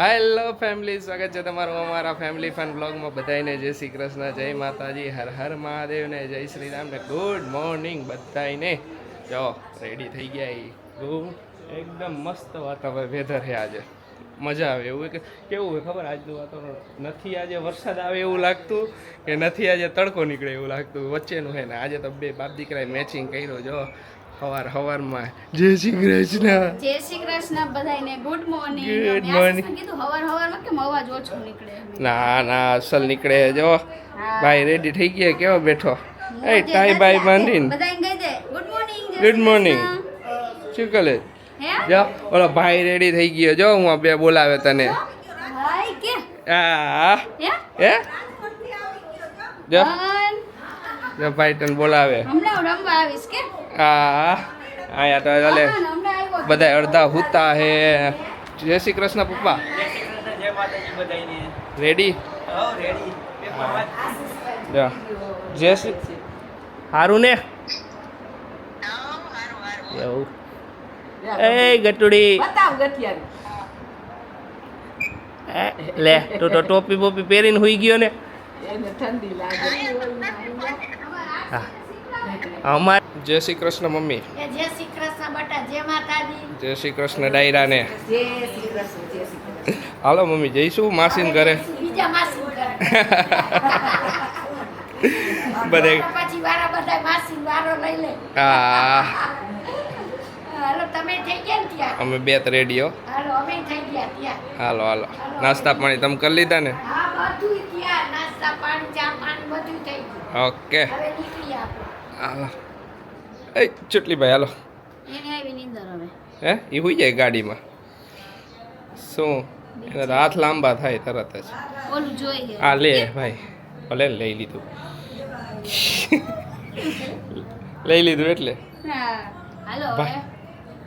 Hello family સ્વાગત છે તમારું અમારા ફેમિલી ફન બ્લોગમાં બધાને જય શ્રી કૃષ્ણ, જય માતાજી, હર હર મહાદેવને, જય શ્રી રામ ને ગુડ મોર્નિંગ બધાને જો રેડી થઈ ગયા એ એકદમ મસ્ત વાતાવરણ વેધર છે આજે. મજા આવે એવું કે, કેવું હોય ખબર આજનું વાતાવરણ? નથી આજે વરસાદ આવે એવું લાગતું કે નથી આજે તડકો નીકળે એવું લાગતું? વચ્ચેનું છે ને, આજે તો બે બાપ દીકરાએ મેચિંગ કર્યો, જો. સવાર સવારમાં જય શ્રી કૃષ્ણ. જય શ્રી કૃષ્ણ બધાને ગુડ મોર્નિંગ ગુડ મોર્નિંગ કીધું હવાર હવારમાં કેમ અવાજ ઓછો નીકળે ના ના અસલ નીકળે જો. ભાઈ રેડી થઈ ગયા કેવો બેઠો? એ ટાઈ બાઈ. બાંધીને. બધાને કહી દે. Good morning Good morning. શું કરે? જો ઓલો ભાઈ રેડી થઈ ગયો જો હું બે બોલાવે તને. હાય કે? આ હે? હે? જો. જો ભાઈ તને બોલાવે. હા હું રમવા આવીશ કે? આ આયા તો ચાલે બધા અડધા હુતા હે. જય શ્રી કૃષ્ણ પપ્પા. જય માતાજી બધાયને. રેડી જય શ્રી સારું ને? એવું. એ ગટુડી. એ, લે તું તો ટોપી બોપી પહેરીને હુઈ ગયો ને. ઠંડી લાગે. અમાર જય શ્રી કૃષ્ણ મમ્મી. જય શ્રી કૃષ્ણ બટા જય માતાજી. જય શ્રી કૃષ્ણ જય શ્રી કૃષ્ણ જય શ્રી કૃષ્ણ. હાલો મમ્મી જઈશું માસીન ઘરે. બીજા માસી ઘરે. બધે પછી વારા બધા માસી વારો લઈ લે. હા. હાલો તમે થઈ ગયા ને ત્યાં? અમે બે રેડિયો હાલો અમે થઈ ગયા ત્યાં. હાલો હાલો. નાસ્તા પાણી તમે કરી લીધા ને? હા બધું ત્યાં. નાસ્તા પાણી ચા બધું થઈ ગયું. ઓકે. હવે નીકળી આપણે. એ ચટલી ભાઈ હાલો. એને આવી નીંદર હવે. હે? એ હોઈ જાય ગાડીમાં. શું? એના રાત લાંબા થાય તરત જ. ઓલું જોઈએ આ લે ભાઈ. ભલે લઈ લીધું. લઈ લીધું એટલે? હા. હાલો બા- હવે.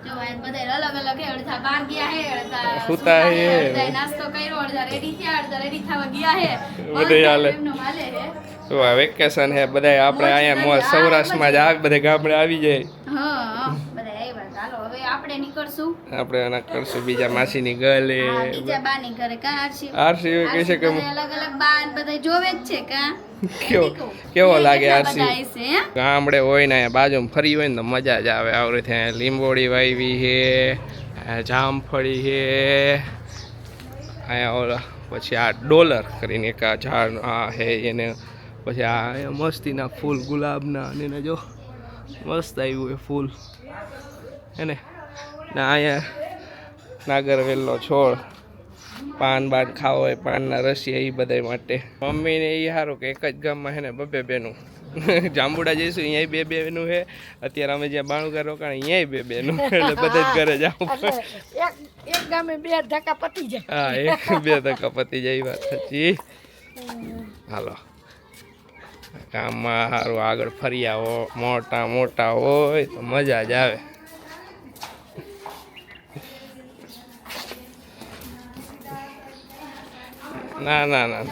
જો આ બધા અલગ અલગ અડધા બાર ગયા હે અડધા સૂતા હે. અડધા નાસ્તો કર્યો અડધા રેડી થયા અડધા રેડી થવા ગયા હે. હે શું આ વેકેશન હે બધા આપણે અહીંયા સૌરાષ્ટ્રમાં જ આવે બધા ગામડે આવી જાય. હા હા બધા આવ્યા ચાલો હવે આપણે નીકળશું. આપણે એના કરશું બીજા માસીની ગલે. હા બીજા બાની ઘરે. કા આરસી? આરસી કહે છે કે અલગ અલગ બાન બધા જોવે જ છે કા? કેવો કેવો લાગે આરસી? હે? ગામડે હોય ને બાજુમાં ફરી હોય ને તો મજા જ આવે. આવડે ત્યાં લીંબોડી વાવી છે જામફળી છે અહીંયા ઓલા પછી આ ડોલર કરીને એક આ ઝાડ આ હે એને પછી આ મસ્તીના ફૂલ ગુલાબના અને એને જો મસ્ત આવ્યું એ ફૂલ. હેને ને? અહીંયા નાગરવેલનો છોડ. પાન બાન ખાવો હોય પાનના રસિયા એ બધા માટે. મમ્મીને એ સારું કે એક જ ગામમાં હે ને બબે બેનું. જાંબુડા જઈશું અહીંયા બે બેનું છે અત્યારે અમે જ્યાં બાણુગા રોકાણ અહીંયા બે બેનું એટલે બધા જ ઘરે જાવ એક એક ગામે બે ધક્કા પતી જાય. હા એક બે ધક્કા પતી જાય એ વાત સાચી. હાલો. ગામમાં સારું આગળ ફરી આવો મોટા મોટા હોય તો મજા જ આવે ના ના ના.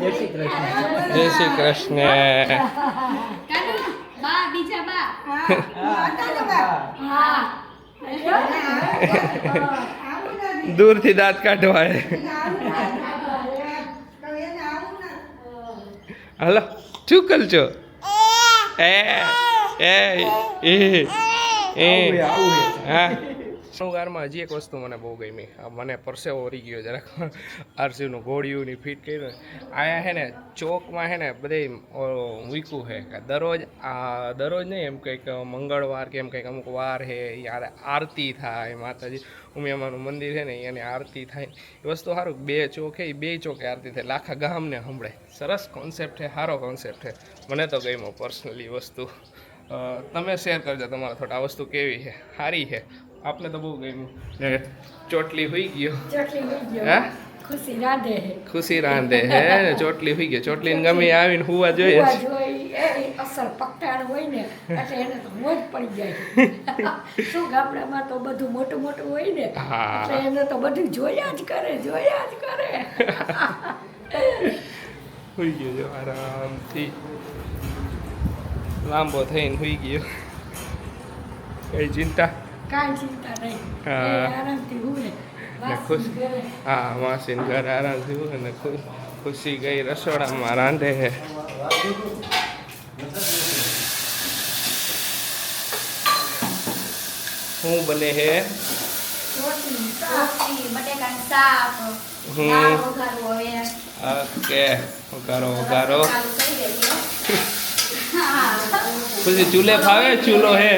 જય શ્રી કૃષ્ણ. દૂરથી દાંત કાઢવા હે હાલો શું કર છો એ એ એ એ હા. શૃંગારમાં હજી એક વસ્તુ મને બહુ ગમી. મને પરસેવો ઓરી ગયો જરાક આરસીનું ઘોડિયુંની ફિટ કર્યું આયા હે ને, ચોકમાં હે ને બધે મૂક્યું છે કે દરરોજ, આ, દરરોજ નહીં, એમ કંઈક મંગળવાર કે એમ કંઈક અમુક વાર છે યાર આરતી થાય, માતાજી. ઉમિયામાનું મંદિર છે ને એની આરતી થાય. એ વસ્તુ સારું બે ચોક છે એ બે ચોકે આરતી થાય. લાખા ગામને સંભળે સરસ કોન્સેપ્ટ છે સારો કોન્સેપ્ટ છે મને તો ગમ્યો પર્સનલી વસ્તુ. તમે શેર કરજો તમારા થોડા આ વસ્તુ કેવી છે સારી છે આપને તો બહુ ગમ્યું. ચોટલી હોઈ ગયો. ચોટલી હોઈ ગયો. હે? ખુશી રાંધે હે. ખુશી રાંધે હે ચોટલી હોઈ ગયો. ચોટલી ગમે આવીને હુવા જોઈએ. અસર પકટાણ હોય ને એટલે એને તો મોજ પડી જાય. શું ગામડામાં તો બધું મોટું મોટું હોય ને એટલે એને તો બધું જોયા જ કરે જોયા જ કરે. હોઈ ગયો જો આરામથી. લાંબો થઈને હોઈ ગયો. કઈ ચિંતા કાંઈ ચિંતા નહીં હા. આરામથી હુવે. ને ખુશ હા માસીન ઘર આરામથી હોય ને ખુશી ગઈ રસોડામાં રાંધે હે. શું બને હે? ઓકે વઘારો વઘારો. હા ખુશી ચૂલે ફાવે ચૂલો હે?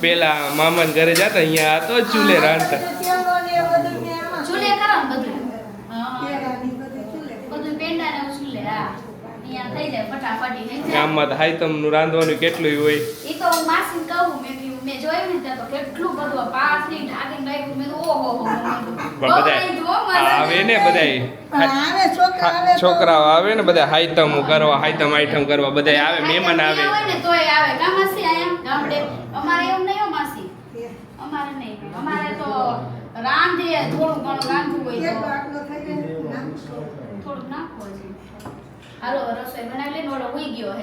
પેલા મામા ઘરે જતા અહીંયા તો ચૂલે રાંધતા. ચૂલે કરો બધું. બધું પેંડા ને ચૂલે હા. અહીંયા થઈ જાય ફટાફટી થઈ જાય. ગામમાં તો રાંધવાનું કેટલું હોય. એ તો હું માસીને કહું મેં મેં જોયું ને તો કેટલું બધું આ પાથરી ઢાંકીને રાખ્યું. મેં ઓહો હો હો પણ બધા આવે ને બધા છોકરાઓ આવે ને બધા હાઈતમ કરવા હાઈતમ આઈટમ કરવા બધા આવે મહેમાન આવે. અમારે એવું નહીં હો માસી. અમારે નહીં. અમારે તો રાંધે થોડું ઘણું રાંધવું હોય તો. નાખવું છે. હાલો રસોઈ બનાવી લઈને ઓલો હુઈ ગયો હે.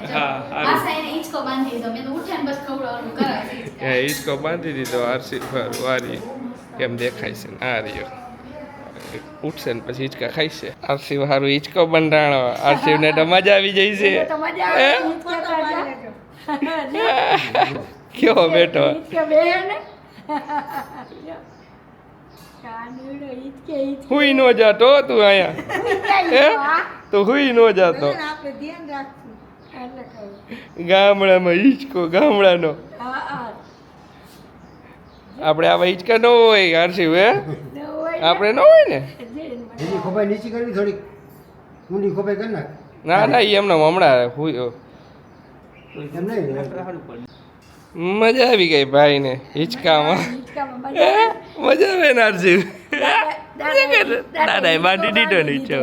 માસા એને હિંચકો બાંધી દીધો. મેં તો ઉઠે બસ ખવડાવવાનું કરાવે એ હિંચકો બાંધી દીધો આરસી પર વારી. કેમ દેખાય છે આ રહ્યો. ઉઠશે ને પછી હિંચકા ખાઈશે. આરસી હારું હિંચકો બંધાણો. આરસી ને તો મજા આવી જાય છે. કેવો હિંચકે હુઈ નો જાતો તું અહીંયા. તો. હુઈ નો જાતો. ગામડામાં હિંચકો ગામડાનો. આપણે આવા હિંચકા ન હોય હે? આપણે ન હોય ને. બીજી ખોપાઈ નીચી કરવી થોડીક ઊંડી ખોપાઈ કરી નાખ. ના ના ઈ એમને હમણાં પડે મજા આવી ગઈ ભાઈ ને હિચકામાં? મજા મજા આવે ને આરસી દાદા- બાંધી દીધો નીચો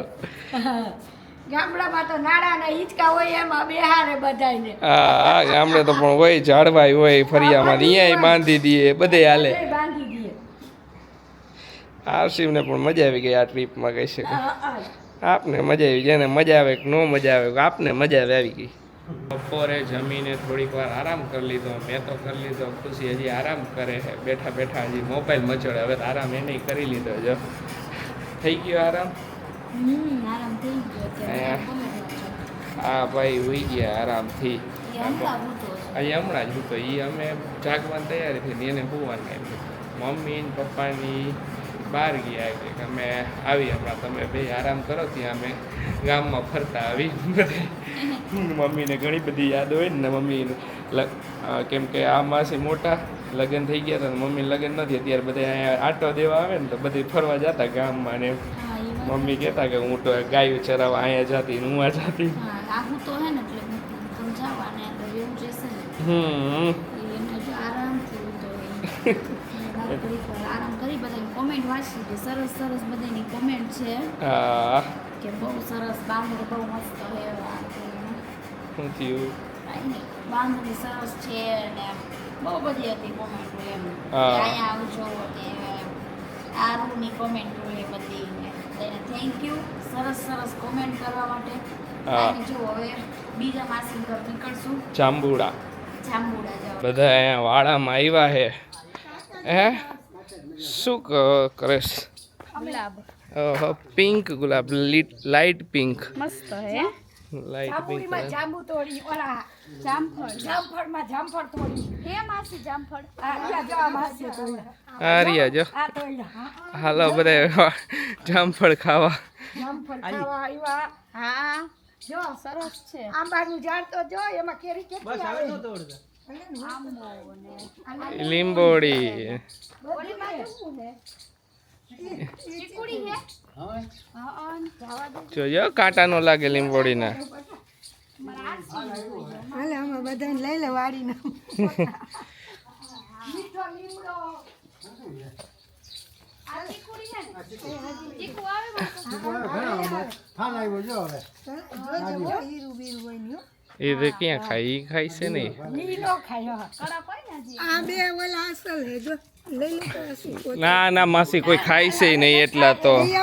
ગામડામાં તો નાણાના હિંચકા હોય એમાં બેહારે બધાયને. હા હા ગામડે તો પણ હોય ઝાડવાય હોય ફરિયામાં અહીંયા બાંધી દઈએ બધે હાલે. આરસીને પણ મજા આવી ગઈ આ ટ્રીપમાં કહી શકે હા, હા. આપને મજા આવી જેને મજા આવે કે ન મજા આવે આપને મજા આવે આવી ગઈ. બપોરે જમીને થોડીક વાર આરામ કરી લીધો મેં તો કરી લીધો ખુશી હજી આરામ કરે છે. બેઠા બેઠા હજી મોબાઈલ મચોડે હવે તો આરામ એને કરી લીધો જો. થઈ ગયો આરામ? હા? ભાઈ ઉઈ ગયા આરામથી. અહીં હમણાં જ હતો એ અમે જાગવાની તૈયારી થઈ એને હોવાનું મમ્મી પપ્પાની બહાર ગયા કે અમે આવી આપણા તમે બે આરામ કરો ત્યાં અમે ગામમાં ફરતા આવી. બધે મમ્મીને ઘણી બધી યાદ હોય ને મમ્મી કેમ કે આ માસી મોટા લગ્ન થઈ ગયા હતા મમ્મી લગ્ન નથી અત્યારે બધા અહીંયા આટો દેવા આવે ને તો બધી ફરવા જતા ગામમાં ને મમ્મી કહેતા કે હું તો ગાયું ચરાવવા અહીંયા જતી હું આ જતી. હમ વાર આરામ કરી બધાની કોમેન્ટ વાંચી કે સરસ સરસ બધાની કોમેન્ટ છે. કે બહુ સરસ બાંધણી બહુ મસ્ત છે. બાંધણી સરસ છે ને બહુ બધી હતી કોમેન્ટ એમ. અહીંયા આવજો કે આ રૂમની કોમેન્ટ એ બધી થેન્ક યુ સરસ સરસ કોમેન્ટ કરવા માટે. જો હવે બીજા માસી ઘર નીકળશું. જાંબુડા. જાંબુડા બધા અહીંયા વાડામાં આવ્યા હે હે? શું ક- કરેશ? ગુલાબ. ઓહો પિંક ગુલાબ લાઇટ પિંક. મસ્ત હે. લાઇટ પિંક જાંબુ તોડી ઓલા જામફળ. જામફળમાં જામફળ તોડી હે માસી જામફળ? આ જો માસી તોડ્યા. આ રહ્યા જો. હાલો બધા જામફળ ખાવા. જામફળ ખાવા આવ્યા હા. જો સરસ છે. આંબાનું ઝાડ તો જો એમાં કેરી કેટલી આવે? લીંબોડી ઓલી બાજુ શું છે? ચીકુડી છે? હા હા જવા દે. જોજો કાંટા નો લાગે લીંબોડીના ના આમાં બધાને લઈ લે વાડીને. મીઠો લીમડો. આ ચીકુડી છે ને? એ તો ક્યાં ખાય ઈ ખાય છે નહીં. ને, ના ના માસી કોઈ ખાય છે નહીં એટલા તો. નહીં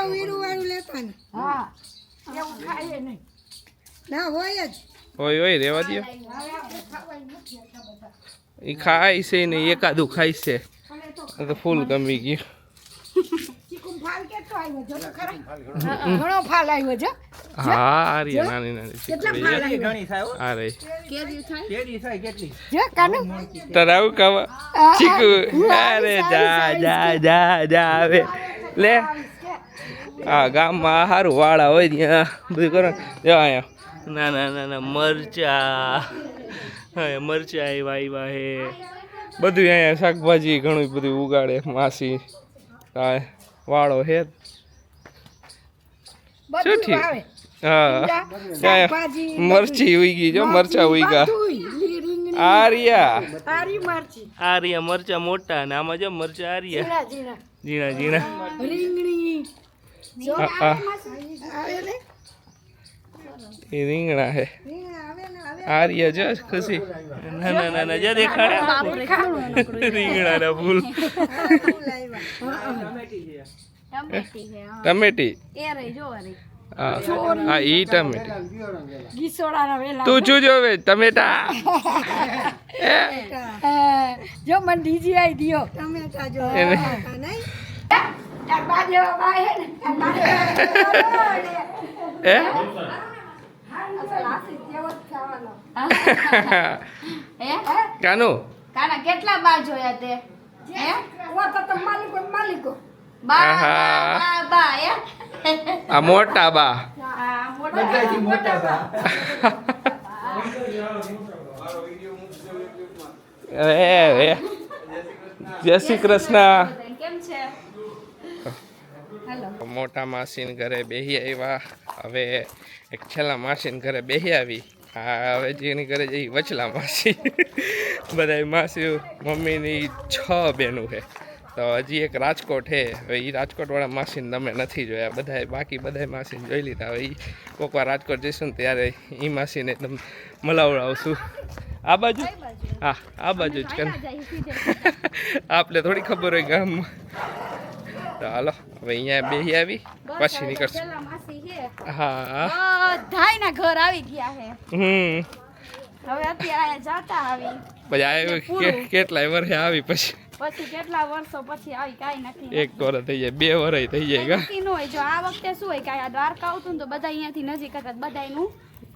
હોય હોય, રેવા દો એ ખાય છે ને એકાદું ખાય છે તો ફૂલ ગમી ગયું. ફાલ કેટલો આવ્યો જો તો ખરા. ઘણો ફાલ આવ્યો છે હા આ રહી નાની નાની કેટલા ફાલ આવ્યો? ઘણી થાય આ રહી. કેરી થાય? કેટલી? જો કાનુ. તારે આવું ચીકુ. અરે જા જા જા જા આવે. લે. આ ગામમાં સારું વાળા હોય ત્યાં. બધું કરો. જો અહીંયા. ના ના ના ના મરચા. હા મરચા આવ્યા આવ્યા હે. બધું અહીંયા શાકભાજી ઘણું બધું ઉગાડે માસી. હા. વાળો હે શું ઠીક? હા મરચી ઉઈ જો મરચા ઉઈગા બધુંય. આર્યા આર્યા મરચા મોટા ને આમાં જો મરચા આર્યા ઝીણા ઝીણા ઝીણા ઝીણા રીંગણી એ રીંગણા હે. રીંગણા આવે ને આવે. આર્યા જો ખુશી. ના ના ના ના જો દેખાડે. રીંગણા ના ફૂલ. ટમેટી. છે હા. ટમેટી એ રહી જો રહી હા હા ઈ ટમેટી. તું શું જોવે? ટમેટા. જો મને ડીજી આઈ દિયો. ટમેટા જો. આ હે? કાનુ? કાના કેટલા બા જોયા તે? હે? ઓ તો તો માલિકો માલિકો. બા બા બા હે? આ મોટા બા. હા મોટા બા જય શ્રી કૃષ્ણ. મોટા માસીને ઘરે બેહી આવ્યા. હવે એક છેલ્લા માસીન ઘરે બેહી આવી. હા હવે જેની ઘરે જઈ વચલા માસી. બધા માસી મમ્મીની છ બહેનો છે. તો હજી એક રાજકોટ છે. હવે એ રાજકોટવાળા માસીને તમે નથી જોયા. બધાએ બાકી બધા માસીને જોઈ લીધા. હવે એ કોક વાર રાજકોટ જઈશું ને ત્યારે એ માસીને એકદમ મલાવડાવશું. આ બાજુ? હા આ બાજુ જ આપણે થોડી ખબર હોય ગામમાં. તો હાલો હવે અહીંયા બેહી આવી પછી નીકળશું. માસી છે. ઘર આવી ગયા હે હમ. હવે અત્યારે જાતા આવી. પછી આવ્યો કે કેટલાય વર્ષે આવી પછી. પછી કેટલા વર્ષો પછી આવી કાંઈ નથી. એક વર્ષ થઈ જાય બે વર્ષ થઈ જાય નક્કી ન હોય. જો આ વખતે શું હોય કે આ દ્વારકા આવતું ને તો બધા અહીંયાથી નજીક હતા બધા એનું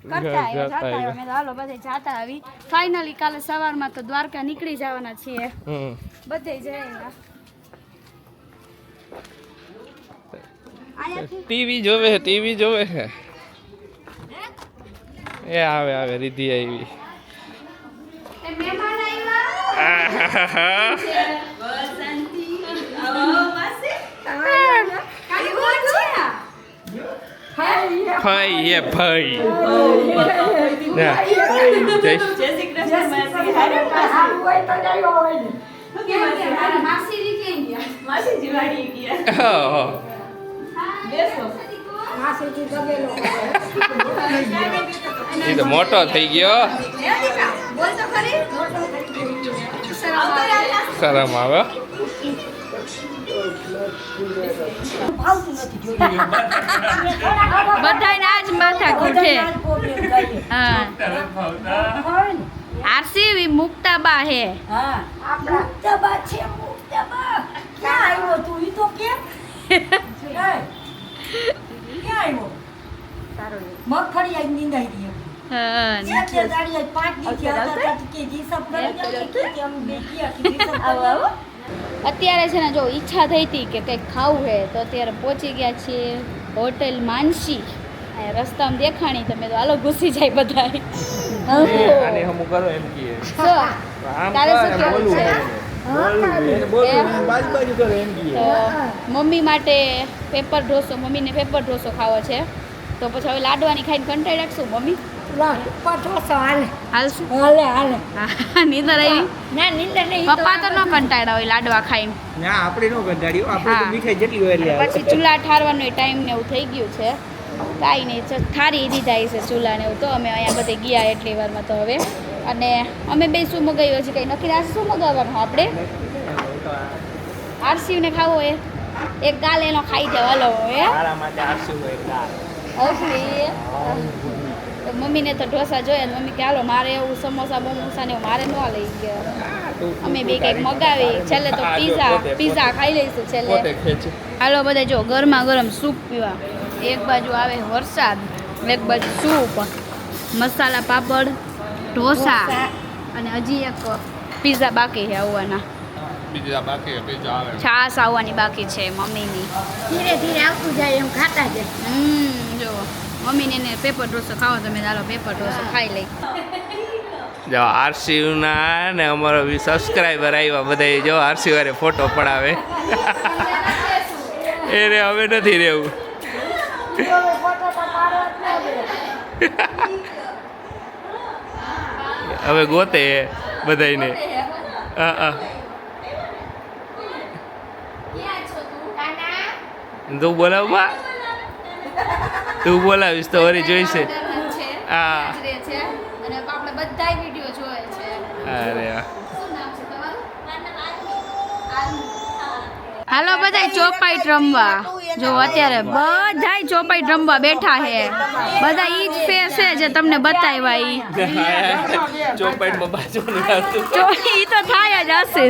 કરતા આવ્યા જાતા આવ્યા. મેં હાલો બધે જાતા આવી. ફાઇનલી કાલે સવારમાં તો દ્વારકા નીકળી જવાના છીએ. બધે જઈએ ટીવી જોવે છે ટીવી જોવે છે એ આવે આવે રીધિ આવી એ મહેમાન આવ્યા આહાહા. કાલી કોણ છે ફઈ એ ફઈ ના જય સારું હોય તો જાય હોય ને કેમ કે મારા માસીજી કેમ ગયા ઓહો. માસીજી ગગેલો એ તો મોટો થઈ ગયો. બોલ તો ખરી શરમ આવે. બધાને આજ માથા કૂઠે હા. આરસી મુક્તાબા હે. મુક્તાબા છે મુક્તાબા. ક્યાં આવ્યો તું? ઈ તો કેમ? ક્યાં આવ્યો? મગફળી નીંદાઈ. અત્યારે છે ને જો ઈચ્છા થઈ હતી કે કંઈક ખાવું હે તો અત્યારે પહોંચી ગયા છીએ હોટેલ માનસી. રસ્તામાં દેખાણી તમે તો હાલો ઘૂસી જાય બધા આને હમું કરો એમ કીએ આમ તારે શું કેવું છે? મમ્મી માટે પેપર ઢોસો મમ્મીને પેપર ઢોસો ખાવો છે. તો પછી હવે લાડવાની ખાઈને કંટાળી રાખશું મમ્મી? હાલે. હાલશું? હાલે હાલે. નીંદર આવી? ના નીંદર નહીં પપ્પા તો ન કંટાળ્યા હોય લાડવા ખાઈને. ના આપણે નો કંટાળ્યું. આપણે મીઠાઈ જેટલી હોય પછી ચૂલા ઠારવાનો ટાઈમ ને એવું થઈ ગયું છે. કાંઈ નહીં થારી ઠારી દીધા છે ચૂલા ને એવું. તો અમે અહીંયા બધે ગયા એટલી વારમાં તો હવે. અને અમે બે શું મગાવ્યું હજી કંઈ નક્કી રાશે શું મગાવવાનું આપણે? આરસીને ખાવો એ એક ગાલ એનો ખાઈ જવા લો તો મમ્મીને તો ઢોસા જોઈએ મમ્મી કે હાલો મારે એવું સમોસા બમોસા ને મારે ન લઈ ગયા અમે બે કંઈક મગાવી છેલ્લે તો પીઝા પીઝા ખાઈ લઈશું છેલ્લે. હાલો બધા જો ગરમા ગરમ સૂપ પીવા. એક બાજુ આવે વરસાદ એક બાજુ સૂપ મસાલા પાપડ ઢોસા અને હજી એક પીઝા બાકી છે આવવાના. બીજા બાકી બીજા આવે. છાશ આવવાની બાકી છે મમ્મીની. ધીરે ધીરે આવતું જાય એમ ખાતા જાય. હમ જો મમ્મીને એને પેપર ઢોસો ખાવો તમે ચાલો પેપર ઢોસો ખાઈ લઈ. જો આરસીયુના ને અમારો સબસ્ક્રાઈબર આવ્યા બધા જો આરસી વારે ફોટો પડાવે. એને હવે નથી રહેવું. હવે ગોતે બધાને તું બોલાવવા તું બોલાવીશ તો વરી જોઈશે. હા. અરે હાલો, બધાય ચોપાઈટ રમવા. જો અત્યારે બધાય ચોપાઈટ રમવા બેઠા છે બધા ઈ જ ફેસ છે જે તમને બતાવ્યા ઈ. ઈ તો થાય જ હશે.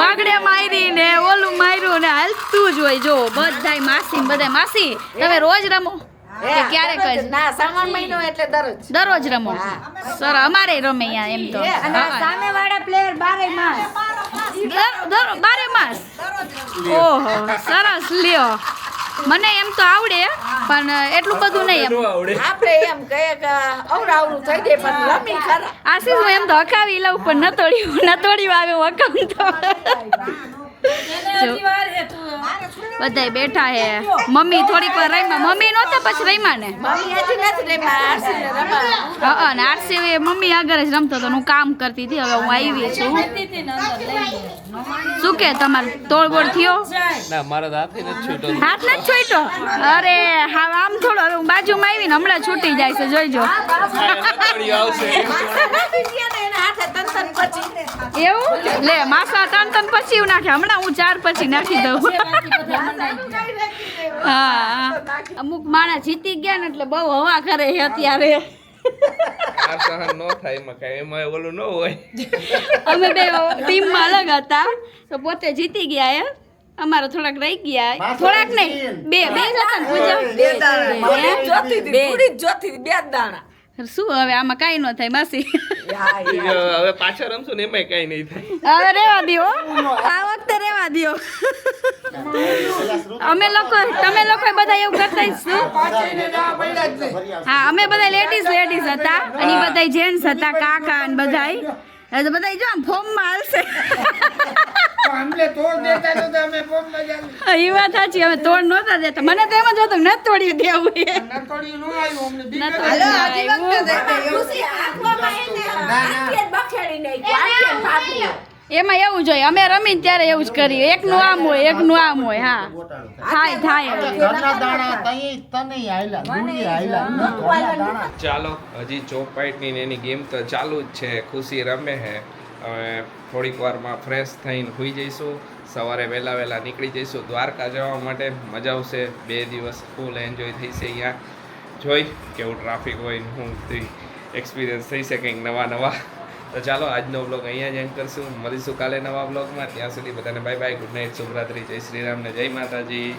પાગડે મારી ને ઓલું માર્યું ને હાલતું જ હોય. જો બધાય માસી ને બધાય માસી તમે રોજ રમો? કે ક્યારેક જ? ના શ્રાવણ મહિનો એટલે દરરોજ. દરરોજ રમો. સર અમારે રમે અહીંયા એમ તો. સામે વાળા પ્લેયર બારે માસ. દર- બારે માસ. ઓહો સરસ લ્યો. મને એમ તો આવડે પણ એટલું બધું નહીં એમ. આપણે એમ કહે કે અવરાવરું થઈ જાય પણ રમી ખરા. આશીષ હું એમ તો હકાવી લઉં પણ નતોડ્યું નતોડ્યું આવે હું હકાવું તો. બધાય બેઠા હે મમ્મી થોડીક વાર રમ્યા મમ્મી નહોતા પછી રમ્યા ને. હા ને આરસી મમ્મી આગળ જ રમતો હતો હું કામ કરતી હતી હવે હું આવી છું શું કે તમારે તોડબોડ થયો ના મારા હાથે નથી છૂટો હાથ નથી છોઈતો અરે હા આમ થોડો હવે હું બાજુમાં આવીને હમણાં છૂટી જાય છે જોઈજો તન તન પછી. એવું? લે માસા ત્રણ ત્રણ પછી નાખે. હમણાં હું ચાર પછી નાખી દઉં. હા અમુક માણસ જીતી ગયા ને એટલે બહુ હવા કરે છે અત્યારે. આ સહન ન થાય એમાં કાંઈ. એમાં ઓલું ન હોય. અમે બે ટીમમાં અલગ હતા. તો પોતે જીતી ગયા એ અમારા થોડાક રહી ગયા. થોડાક નહીં. બે બે હતા ને પૂજા બે દાણા હે? જોતી બે દાણા. શું હવે આમાં કાંઈ ન થાય માસી. હવે પાછા રમશું ને એમાં કાંઈ નહીં થાય. હવે રેવા દો આ વખતે રેવા દો અમે લોકો તમે લોકો બધા એવું કરતા જ હા અમે બધા લેડીઝ લેડીઝ હતા અને બધા જેન્ટ્સ હતા કાકા અને તો બધા જો આમ ફોર્મમાં હાલશે. એ વાત સાચી. હવે તોડ નહોતા દેતા. મને તો એમ જ હતું ન તોડી દેવું એ. એમાં એવું જોઈએ અમે રમીને ત્યારે એવું જ કરીએ. એકનું આમ હોય એકનું આમ હોય હા. થાય. થાય ચાલો હજી ચોપાઈટની ને એની ગેમ તો ચાલુ જ છે. ખુશી રમે હે. હવે થોડીક વારમાં ફ્રેશ થઈને સુઈ જઈશું. સવારે વહેલા વહેલા નીકળી જઈશું. દ્વારકા જવા માટે મજા આવશે. બે દિવસ ફૂલ એન્જોય થઈશે અહીંયા. જોઈ કેવું ટ્રાફિક હોય હું એક્સપિરિયન્સ થઈ શકે નવા નવા. તો ચાલો, આજનો બ્લોગ અહીંયા જ એન્ડ કરશું. મળીશું કાલે નવા બ્લોગમાં ત્યાં સુધી બધાને બાય બાય ગુડ નાઇટ શુભરાત્રી. જય શ્રી જય માતાજી.